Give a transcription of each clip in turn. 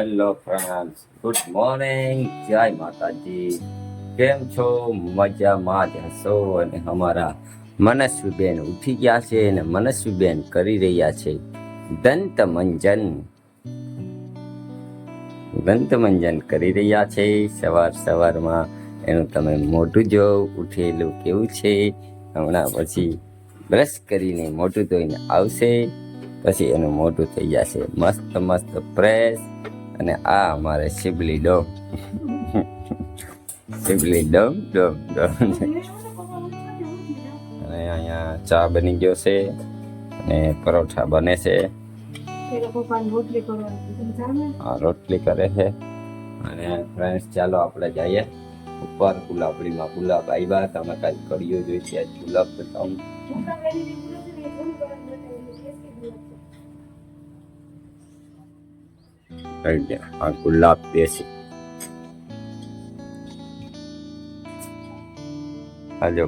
Hello friends good morning જય માતાજી. કેમ છો? મજામાં જ હશો અને અમારા મનસ્વીબેન ઉઠી ગયા છે અને મનસ્વીબેન કરી રહ્યા છે દંત મંજન દંત મંજન કરી રહ્યા છે. સવાર સવારમાં એનું તમે મોઢું જો ઉઠેલું કેવું છે? હમણાં પછી બ્રશ કરીને મોઢું ધોઈને આવશે. પછી એનું મોઢું થઈ જશે. મસ્ત મસ્ત, ફ્રેશ. અને આ અમારે શિબલી ડોમ. શિબલી ડોમ ડોમ ડોમ. અને અહીંયા ચા બની ગયો છે અને પરોઠા બને છે. રોટલી કરે છે. અને ફ્રેન્ડ્સ ચાલો આપણે જઈએ ઉપર ગુલાબડીમાં ગુલાબ આવ્યા. તમે કાંઈ કડીઓ જોઈ છે આજ ગુલાબ બતાવું. ગુલાબ દેશી હાલો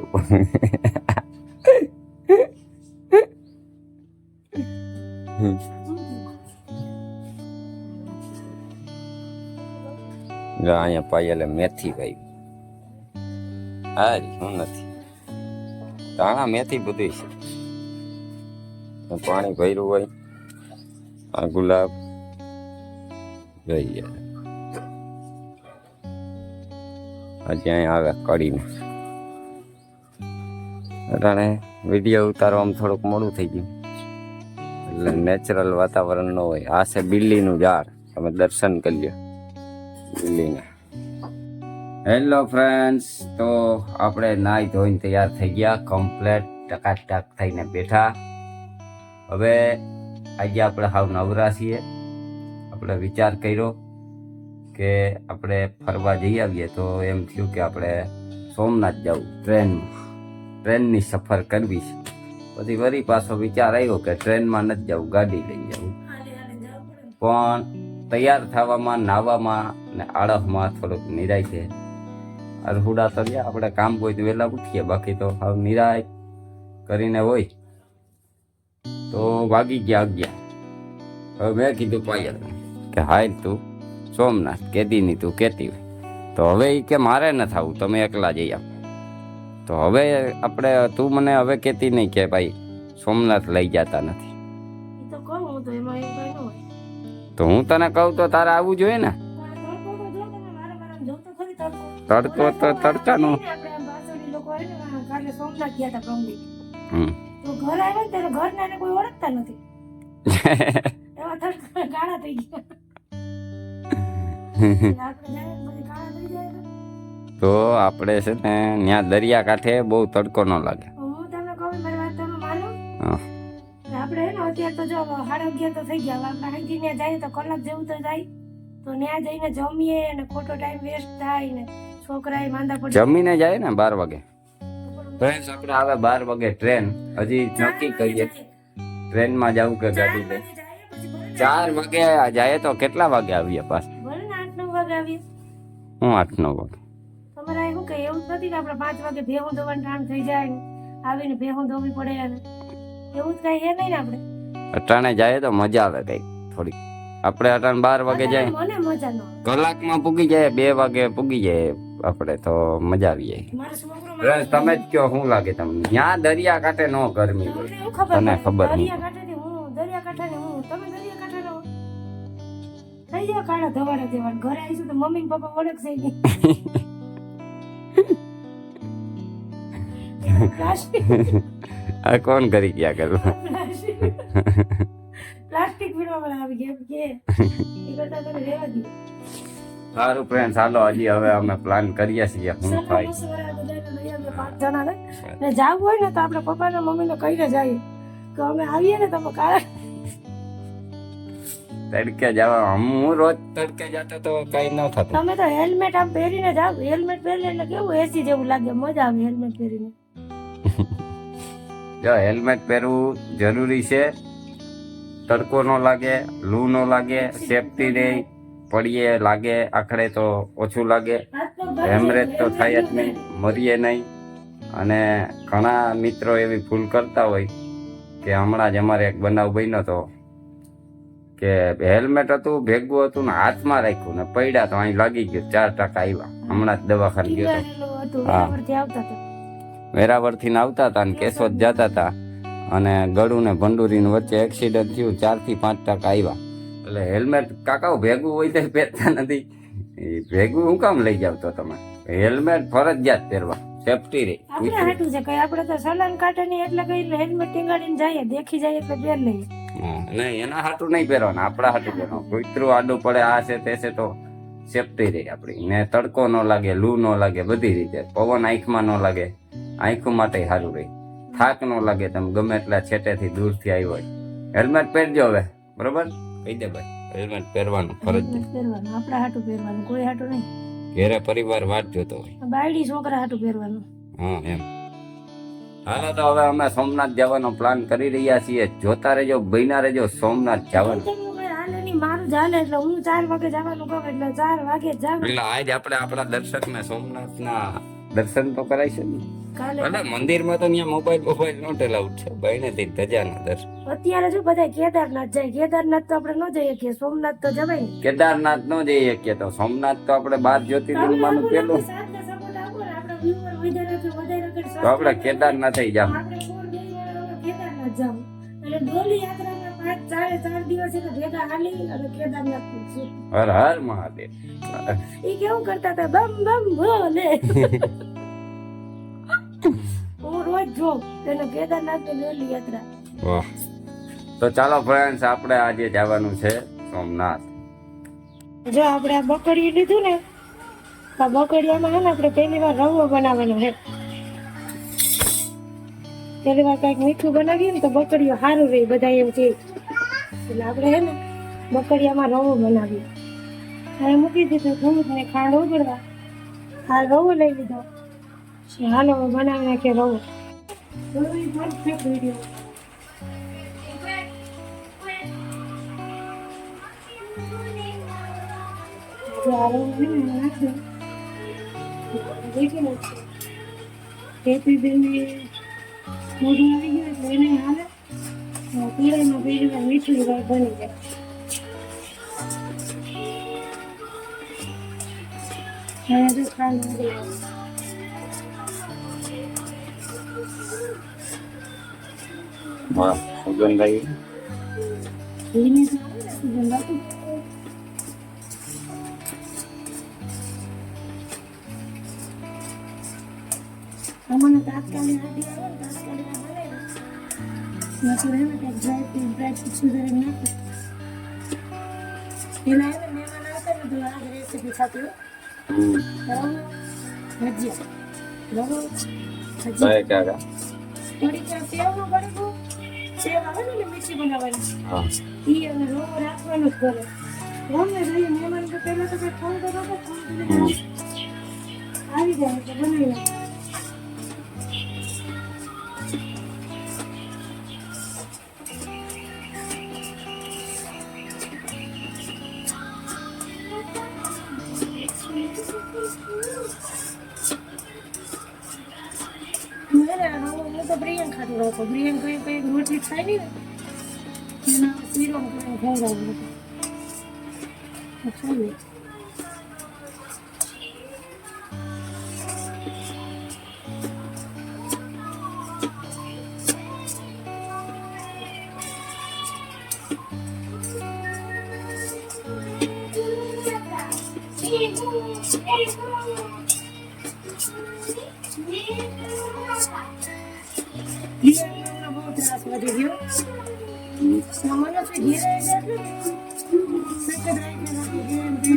જો અહીંયા પાયલે મેથી ભાઈ હા હું નથી ધાણા મેથી બધું છે પાણી ભર્યું હોય આ ગુલાબ જોઈએ. અહીં આવે કડીને. અટાણે વીડિયો ઉતારવામાં થોડુંક મોડું થઈ ગયું. એટલે નેચરલ વાતાવરણ ન હોય. આ છે બિલ્લીનું ઝાડ. તમે દર્શન કરી લ્યો બિલ્લીના. હેલો ફ્રેન્ડ્સ તો આપણે નાહી ધોઈને તૈયાર થઈ ગયા. કમ્પ્લેટ ટકાટક થઈને બેઠા. હવે આજે આપણે હાવ નવરા છીએ. આપણે વિચાર કર્યો કે આપણે ફરવા જઈ આવીએ તો એમ થયું કે આપણે સોમનાથ જવું ટ્રેનમાં. ટ્રેનની સફર કરવી છે. પછી વળી પાછો વિચાર આવ્યો કે ટ્રેનમાં નથી જવું ગાડી લઈ જવું પણ તૈયાર થવામાં, નાવામાં ને આળસમાં થોડુંક નિરાય છે. અરહુડા સર્યા આપણે કામ હોય તો વહેલા ઉઠીએ, બાકી તો હવે નિરાય કરીને હોય. તો વાગી ગયા અગિયાર. હવે મેં કીધું પાયલ. કે હાલ તું સોમનાથ કેદીની તું કહેતી હોય. તો હવે એ કે મારે ન થવું તમે એકલા જઈ આવો. તો હવે આપણે તું મને હવે કહેતી નહીં કે ભાઈ સોમનાથ લઈ જતા નથી. તો હું તને કહું તો તારે આવવું જોઈએ ને? તડકો તો તડકાનું. હમ. તો ઘર આવ્યા ત્યારે ઘરના કોઈ ઓળખતા નથી. એવા તડકા ગાળા થઈ ગયા. તો આપણે છે ને ત્યાં દરિયા કાંઠે બહુ તડકો ન લાગે. હું તમને કહું મારી વાત તમે માનો. હા. કે આપણે ને અત્યારે તો જો સાડા અગિયાર તો થઈ ગયા અહીંથી ત્યાં જાય તો કલાક જેવું તો જાય. તો ત્યાં જઈને જમીએ અને ખોટો ટાઈમ વેસ્ટ થાય ને છોકરા માંદા પડે જમીને જાય ને બાર વાગે. ફ્રેન્ડ્સ આપણે આવે બાર વાગે ટ્રેન હજી નક્કી કરીએ. ટ્રેનમાં જવું કે ગાડી લઈ? ચાર વાગે જાય તો કેટલા વાગે આવીએ નવ વાગે આવીએ હું આઠ નવ વાગે. તમારે શું કે એવું જ નથી કે આપણે પાંચ વાગે ભેહું ધોવાનું ટાણ થઈ જાય આવીને ભેહું ધોવી પડે એવું જ કઈ હે નહીં ને આપણે? અટાણે જાય તો મજા આવે કઈ થોડી આપણે અટાણ બાર વાગે જાય. મને મજા ન કલાકમાં પૂગી જાય બે વાગે પૂગી જાય આપણે તો મજા આવી જાય. તમે જ કયો શું લાગે તમને? ત્યાં દરિયા કાંઠે નો ગરમી પડે. ખબર નહીં. થઈ જાય કાળા ધવાડા દેવાના ઘરે આવીશું તો મમ્મી ને પપ્પા ઓળખશે નહીં આ કોણ કરી ગયા કરવા પ્લાસ્ટિક પીવા વાળા આવી ગયા કે. એ કરતા તમે રહેવા દો. સારું ફ્રેન્ડ ચાલો હજી હવે અમે પ્લાન કરીએ છીએ. હું થાય. પાંચ ને. જાવું હોય ને તો આપણે પપ્પાને મમ્મીને કહીને જઈએ. કે અમે આવીએ ને તમે કાળા તડકે જવા હું રોજ તડકે જતો તો કઈ ન થતું. તમે તો હેલ્મેટ આમ પહેરીને જાવ હેલ્મેટ પહેરીને એટલે કેવું એસી જેવું લાગે? મજા આવે હેલ્મેટ પહેરીને. જો હેલ્મેટ પહેરવું જરૂરી છે. તડકો ન લાગે લૂ ન લાગે સેફટી રહે પડીએ લાગે આખડે તો ઓછું લાગે. હેમરેજ તો થાય જ નહીં મરીએ નહીં. અને ઘણા મિત્રો એવી ભૂલ કરતા હોય કે હમણાં જ અમારે એક બનાવ બન્યો હતો કે હેલ્મેટ હતું ભેગું હતું ને હાથમાં રાખ્યું ને પડ્યા તો અહીં લાગી ગયું ચાર ટકા આવ્યા. હમણાં જ દવાખાને ગયો હા. વેરાવળથી આવતા હતા. ને કેશોદ જતા હતા. અને ગળું ને ભંડુરી વચ્ચે એક્સિડન્ટ થયું ચારથી પાંચ ટકા આવ્યા. એટલે હેલ્મેટ કાકાઓ ભેગું હોય તો પહેરતા નથી. એ ભેગું હું કામ લઈ જાવ તો તમે? હેલ્મેટ ફરજિયાત પહેરવા. સેફટી રે. આપણે હાટું છે કઈ આપણે તો સલાન કાઢે નહીં એટલે કઈ હેલ્મેટ ટીંગાડીને જઈએ દેખી જાય એટલે પહેર લઈએ. નહીં એના હાટું નહીં પહેરવાના આપણા હાટું પહેરવાનું. કૂતરું આડું પડે આ છે તે છે તો સેફટી રહે આપણી. ને તડકો ન લાગે લૂ ન લાગે બધી રીતે. પવન આંખમાં ન લાગે આંખ માટે સારું રહે. થાક ન લાગે તમે ગમે એટલા છેટેથી દૂરથી આવ્યો હોય. હેલ્મેટ પહેરજો હવે બરોબર? કહી દે ભાઈ. હેલ્મેટ પહેરવાનું ફરજ પહેરવાનું આપણા હાટું પહેરવાનું કોઈ હાટું નહીં. ઘેરે પરિવાર વાત જોતો હોય. બાયડી છોકરા હાટું પહેરવાનું. હા એમ. હાલો તો હવે અમે સોમનાથ જવાનો પ્લાન કરી રહ્યા છીએ. જોતા રહેજો બન્યા રહેજો સોમનાથ જવાનું. તેનું કઈ હાલે નહીં મારું જ એટલે હું ચાર વાગે જવાનું કહું એટલે ચાર વાગે જાવ એટલે આજ આપણે આપણા દર્શક ને સોમનાથના દર્શન તો કરાઈશું ને. કાલે મંદિરમાં તો ત્યાં મોબાઈલ મોબાઈલ નોટ અલાઉડ છે. બહેને થી ધજાના દર્શન. અત્યારે શું બધા કેદારનાથ જાય. કેદારનાથ તો આપણે ન જઈએ કે સોમનાથ તો જવાય કેદારનાથ નો જઈએ કે તો સોમનાથ તો આપણે બાર જ્યોતિર્લિંગ માનું પેલું તો આપણે કેદારનાથ થઈ જાવ કેદારનાથ જાવ એટલે ડોલી યાત્રામાં પાંચ ચારે ચાર દિવસ એટલે ભેગા હાલી અને કેદારનાથ. હર હર મહાદેવ. એ કેવું કરતા હતા? બમ બમ ભોલે. હું રોજ જોઉં તેનો કેદારનાથ ડોલી યાત્રા. વાહ. તો ચાલો ફ્રેન્ડ્સ આપણે આજે જવાનું છે સોમનાથ. જો આપણે આ બકડી લીધું ને આ બકડીયામાં હે ને આપણે પહેલી વાર રવો બનાવવાનો છે. પહેલી વાર કંઈક મીઠું બનાવીએ ને તો બકડીઓ સારું રહે બધા એમ કે. એટલે આપણે હે ને બકડીયામાં રવો બનાવીએ. હવે મૂકી દીધું દૂધ ને ખાંડ ઉગડવા આ રવો લઈ લીધો. હાલો બનાવી નાખીએ રવો. વીડિયો હેપી બેબી મોઢું આવી ગયું એટલે એને હાલે. પીળામાં પીળીમાં મીઠું વાર બની જાય. હવે ખાંડ આવે. તાત્કાલિક. Dry fruit સુધારીને નાખે. પેલા હે ને મહેમાન આવતા ને તો આ જ recipe થતી હો. હમ. રવો, ભજીયા. રવો, ભજીયા. કાંઈ કાકા થોડીક આ સેવનું પડીકું, સેવ આવે ને મીઠી બનાવવાની હા ઈ અને રોવો રાખવાનું જ કરે ગમે જોઈએ મહેમાન તો પહેલા તો કંઈ ફોન કરો તો ફોન કરીને આવી જાય તો બનાવી નાખે. આ તો પ્રિયંક ખાતું રાખો પ્રિયંક કઈ કઈ રોટલી ખાય નહીં ને. એના શીરો કરીને ખવડાવું લોકો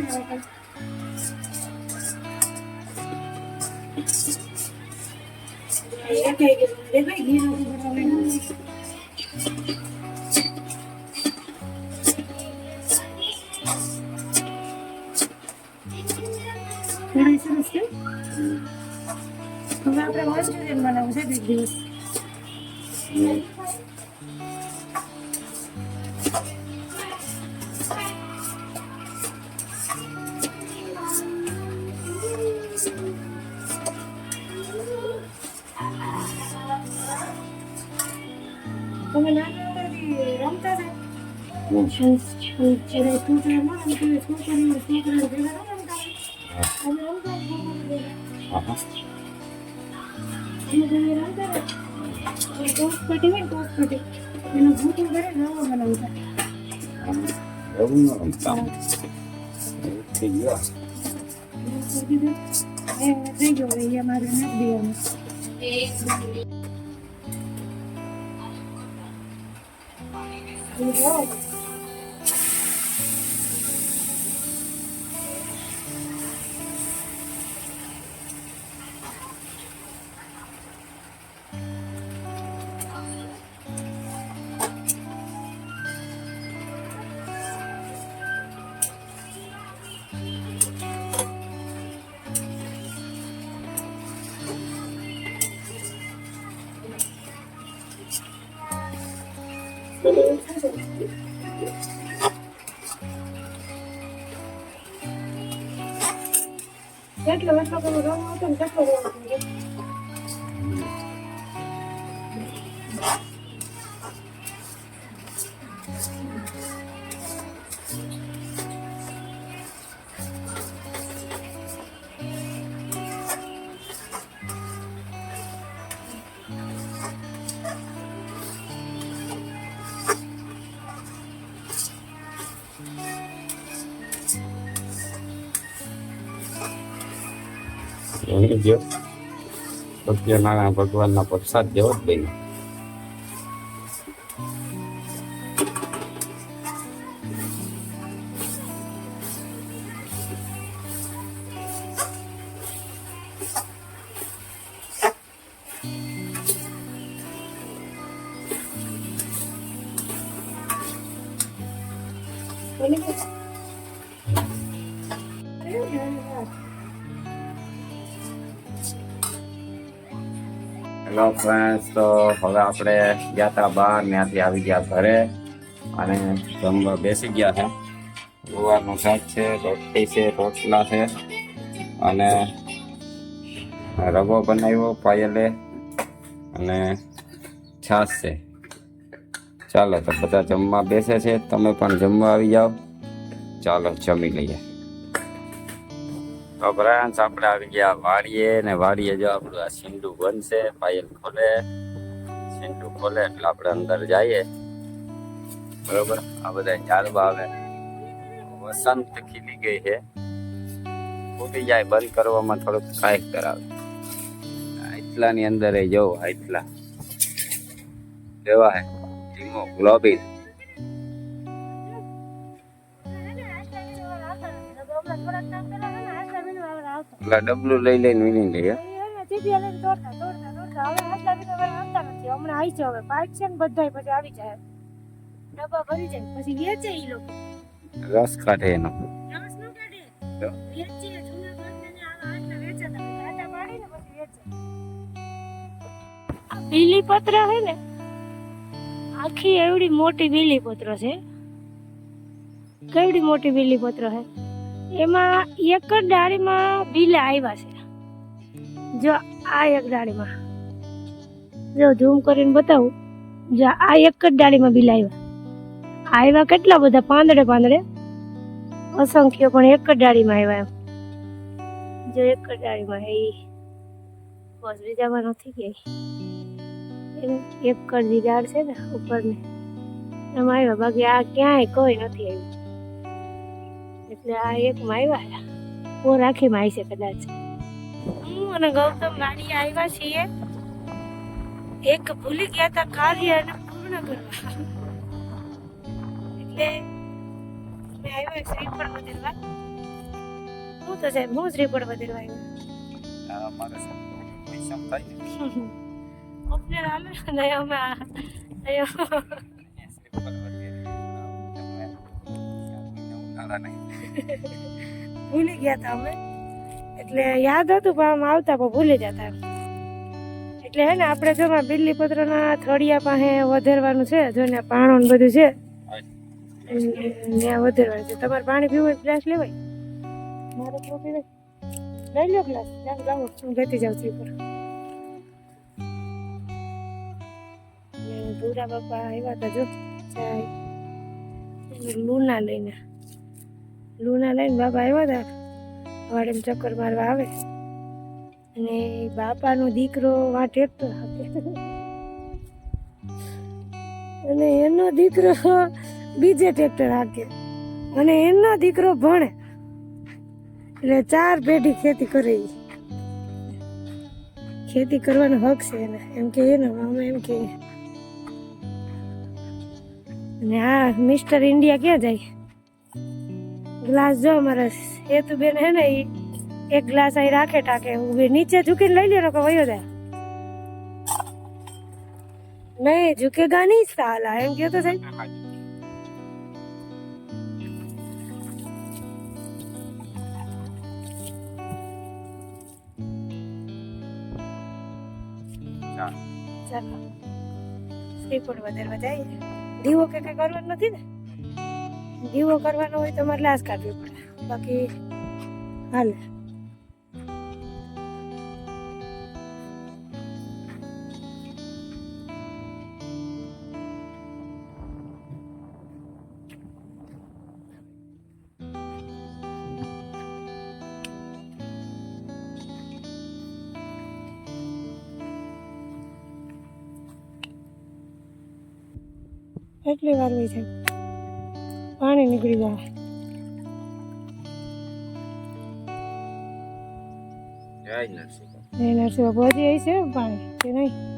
ધીરે ધીરે રાખી. એ થઈ ગયું. દેખાય ધીરે ધીરે બનાવવાનું. કઢાઈ સરસ છે બનાવતા. એવું ન રમતા એવું થઈ ગયો એવું કરી દીધું. એ થઈ ગયો હવે એ અમારે નથી દેવાનું. એ જો. કેટલો એટલો બધો રંગ હતો એની જો સત્યનારાયણ ભગવાનના પ્રસાદ જેવો જ બન્યો. ફ્રેન્ડ્સ તો હવે આપણે ગયા હતા બહાર ત્યાંથી આવી ગયા ઘરે અને જમવા બેસી ગયા છે. ગુવારનું શાક છે, રોટલી છે, રોટલા છે અને રવો બનાવ્યો, પાયલે અને છાશ છે. ચાલો તો બધા જમવા બેસે છે, તમે પણ જમવા આવી જાઓ. ચાલો જમી લઈએ. તો બ્રાન્ચ આપણે આવી ગયા વાડીએ ને વાડીએ જો આપણું આ સિંડુ બનશે, પાયલ ખોલે. સિંડુ ખોલે એટલે આપણે અંદર જઈએ. બરોબર? આ બધા ઝાડવા આવે. વસંત ખીલી ગઈ છે. ફૂટી જાય, બંધ કરવામાં થોડુંક કાંઈક કરાવે. આટલાની અંદર જવો આટલા કેવા હે ધીમો ગ્લોબી. એટલે ડબલું લઈ લઈને વીણી લઈએ રસ કાઢે એનો. આ બીલીપત્ર હે ને? આખી એવડી મોટી બીલીપત્ર છે. કેવડી મોટી બીલીપત્ર હે? એમાં એક જ ડાળીમાં બીલા આવ્યા છે. જો આ એક ડાળીમાં. જો ઝૂમ કરીને બતાવું. જો આ એક જ ડાળીમાં બીલા આવ્યા આવ્યા કેટલા બધા? પાંદડે પાંદડે. અસંખ્ય પણ એક જ ડાળીમાં આવ્યા એમ. જો એક જ ડાળીમાં એ બસ બીજામાં નથી ગઈ એમ એક જ ડાળ છે ને ઉપરની. એમાં આવ્યા બાકી આ ક્યાંય કોઈ નથી આવ્યું ને આ એકમાં આવ્યા ઓ રાખીમાં આવી છે કદાચ. હું અને ગૌતમ વાણી આવ્યા છીએ. એક ભૂલી ગયા તા કાર્ય અને પૂર્ણ કરવા. એટલે મેં આવ્યા શ્રીફળ વધેરવા. હું તો સાહેબ હું શ્રીફળ વધેરવા આવ્યો. મારે પૈસા થાય અમને હાલે ને અમે આ- નહીં. ભૂલી ગયા હતા અમે. એટલે યાદ હતું પણ આમ આવતા પણ ભૂલી જતા. એટલે હે ને આપણે જો બિલ્લી પત્રના થળિયા પાસે વધારવાનું છે, જો ને પાણો ને બધું છે. ત્યાં વધારવાનું છે. તમારે પાણી પીવું હોય ગ્લાસ લેવાય. મારે તો પીવાય લઈ લો ગ્લાસ. જાઓ જાઓ. હું જતી જાઉં છું ઉપર. ભૂરા બાપા આવ્યા હતા જો. લૂના લઈને. લૂના લઈને બાપા આવ્યા હતા. વાડીમાં ચક્કર મારવા આવે. અને બાપાનો દીકરો વાં હાકે અને એનો દીકરો બીજે ટ્રેક્ટર હાકે. અને એનો દીકરો ભણે. એટલે ચાર પેઢી ખેતી કરે. ખેતી કરવાનો હક છે એને. એમ કે એનો અમે એમ કે. અને આ મિસ્ટર ઇન્ડિયા ક્યાં જાય? ગ્લાસ જો અમારા બેન હે ને એ એક ગ્લાસ અહીં રાખે ટાકે. હું નીચે ઝૂકીને લઈ લે કે વયો જાય. નહીં ઝૂકેગા નહીં સાલા. એમ કહેતો તો સાહેબ? ચાલો. શ્રીફળ વધારવા વધારે દીવો કે કઈ કરવાનું નથી ને? દીવો કરવાનો હોય તો મારે લાશ કાઢવી પડે. બાકી હાલે. એટલી વાર હોય છે. પાણી નીકળી જાય નરસિંહ નરસિંહ પહોંચી આવી છે પાણી કે નહીં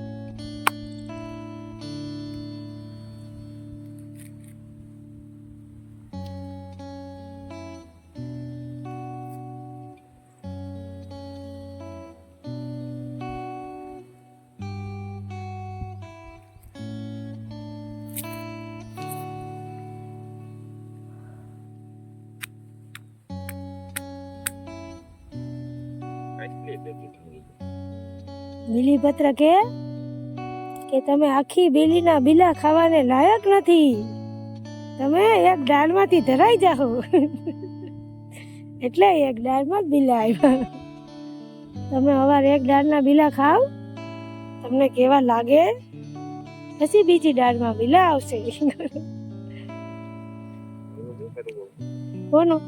બીલીપત્ર કે? કે તમે આખી બેલીના બિલા ખાવાને લાયક નથી? તમે એક ડાળમાંથી ધરાઈ જાઓ. એટલે એક ડાળમાં જ બિલા આવ્યા તમે અવાર એક ડાળના બિલા ખાવ, તમને કેવા લાગે? પછી બીજી ડાળમાં બીલા આવશે. કોનો?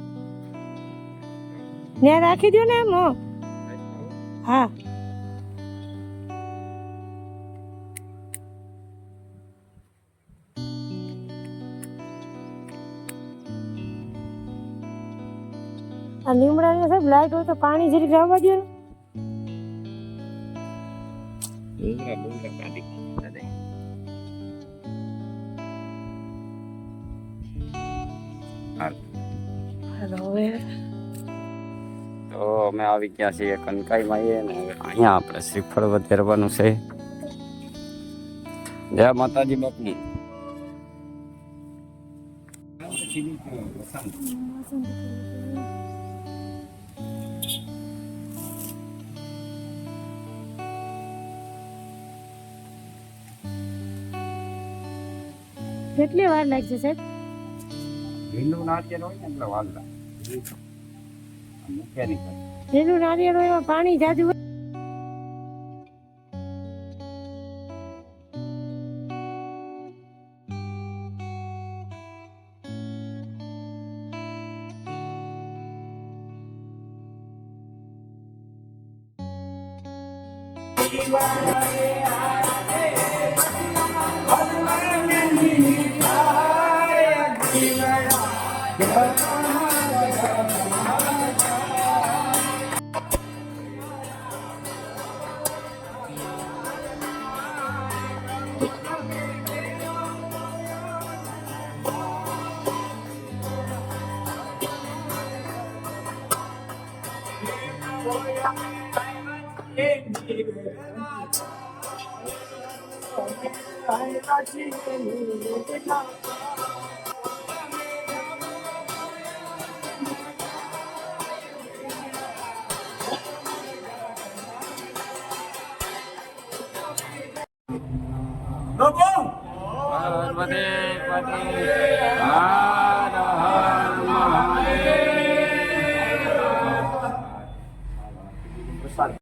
ત્યાં રાખી દો ને એમ. હો. આ લીમડાને સાહેબ લાઈટ હોય તો પાણી જરીક જવા દો ને. હવે. તો અમે આવી ગયા છીએ કનકાઈમાં આવીએ ને અહીંયા આપણે શ્રીફળ વધારવાનું છે. જય માતાજી બાપુ કેટલી વાર લાગશે સાહેબ? ભીનું નાળિયેર હોય ને એટલે વાર લાગે મૂક્યા નહીં લીલું નારિયેળ હોય એમાં પાણી જાજુ હોય. પાર્વતી પતિ હર હર મહાદેવ